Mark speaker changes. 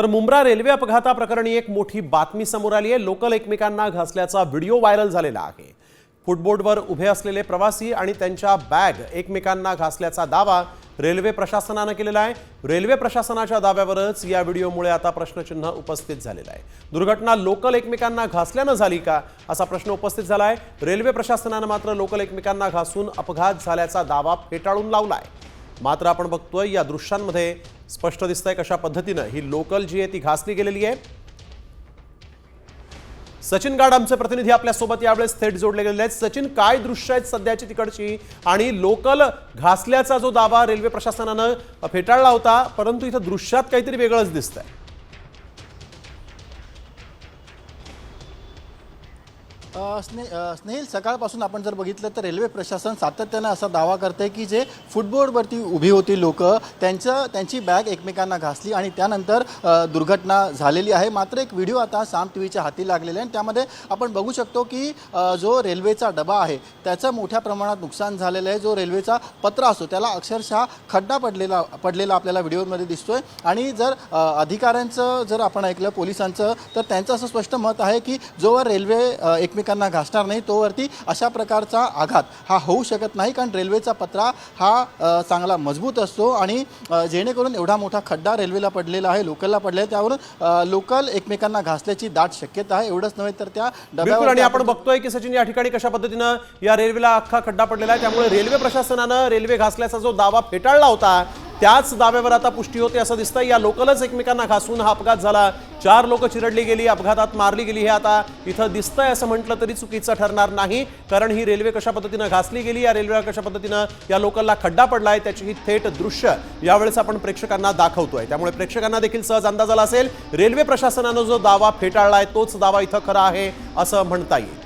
Speaker 1: तर मुंब्रा रेल्वे अपघाताप्रकरणी एक मोठी बातमी समोर आली आहे. लोकल एकमेकांना घासल्याचा व्हिडिओ व्हायरल झालेला आहे. फुटबोर्डवर उभे असलेले प्रवासी आणि त्यांच्या बॅग एकमेकांना घासल्याचा दावा रेल्वे प्रशासनानं केलेला आहे. रेल्वे प्रशासनाच्या दाव्यावरच या व्हिडिओमुळे आता प्रश्नचिन्ह उपस्थित झालेलं आहे. दुर्घटना लोकल एकमेकांना घासल्यानं झाली का असा प्रश्न उपस्थित झाला आहे. रेल्वे प्रशासनानं मात्र लोकल एकमेकांना घासून अपघात झाल्याचा दावा फेटाळून लावला आहे. मात्र आपण बघतोय या दृश्यांमध्ये स्पष्ट दिसतंय कशा पद्धतीनं ही लोकल जी आहे ती घासली गेलेली आहे. सचिन गाड आमचे प्रतिनिधी आपल्यासोबत यावेळेस थेट जोडले गेलेले आहेत. सचिन काय दृश्य आहेत सध्याची तिकडची? आणि लोकल घासल्याचा जो दावा रेल्वे प्रशासनानं फेटाळला होता परंतु इथं दृश्यात काहीतरी वेगळंच दिसतंय.
Speaker 2: स्ने स्नेहिल सकाळपासून आपण जर बघितलं तर रेल्वे प्रशासन सातत्यानं असा दावा करते की जे फुटबोर्डवरती उभी होती लोक त्यांचं त्यांची बॅग एकमेकांना घासली आणि त्यानंतर दुर्घटना झालेली आहे. मात्र एक व्हिडिओ आता साम टी व्हीच्या हाती लागलेला आहे आणि त्यामध्ये आपण बघू शकतो की जो रेल्वेचा डबा आहे त्याचं मोठ्या प्रमाणात नुकसान झालेलं आहे. जो रेल्वेचा पत्रा असतो त्याला अक्षरशः खड्डा पडलेला पडलेला आपल्याला व्हिडिओमध्ये दिसतोय. आणि जर अधिकाऱ्यांचं जर आपण ऐकलं पोलिसांचं तर त्यांचं असं स्पष्ट मत आहे की जोवर रेल्वे एकमेक एकमेकांना घासणार नाही तोवरती अशा प्रकारचा आघात हा होऊ शकत नाही. कारण रेल्वेचा पत्रा हा चांगला मजबूत असतो आणि जेणेकरून एवढा मोठा खड्डा रेल्वेला पडलेला आहे लोकलला पडलेला आहे. त्यावरून लोकल एकमेकांना घासल्याची दाट शक्यता आहे. एवढंच नव्हे तर त्या
Speaker 1: बिलकुल. आणि आपण
Speaker 2: डब्यावर
Speaker 1: बघतोय की सचिन या ठिकाणी कशा पद्धतीनं या रेल्वेला अख्खा खड्डा पडलेला आहे. त्यामुळे रेल्वे प्रशासनानं रेल्वे घासल्याचा जो दावा फेटाळला होता त्याच दाव्यावर आता पुष्टी होते असं दिसतं या लोकलच एकमेकांना घासून हा अपघात झाला. चार लोक चिरडली गेली अपघातात मारली गेली. हे आता इथं दिसतंय असं म्हटलं तरी चुकीचं ठरणार नाही कारण ही रेल्वे कशा पद्धतीनं घासली गेली या रेल्वेला कशा पद्धतीनं या लोकलला खड्डा पडलाय त्याची ही थेट दृश्य यावेळेस आपण प्रेक्षकांना दाखवतोय. त्यामुळे प्रेक्षकांना देखील सहज अंदाज आला असेल रेल्वे प्रशासनानं जो दावा फेटाळला आहे तोच दावा इथं खरा आहे असं म्हणता येईल.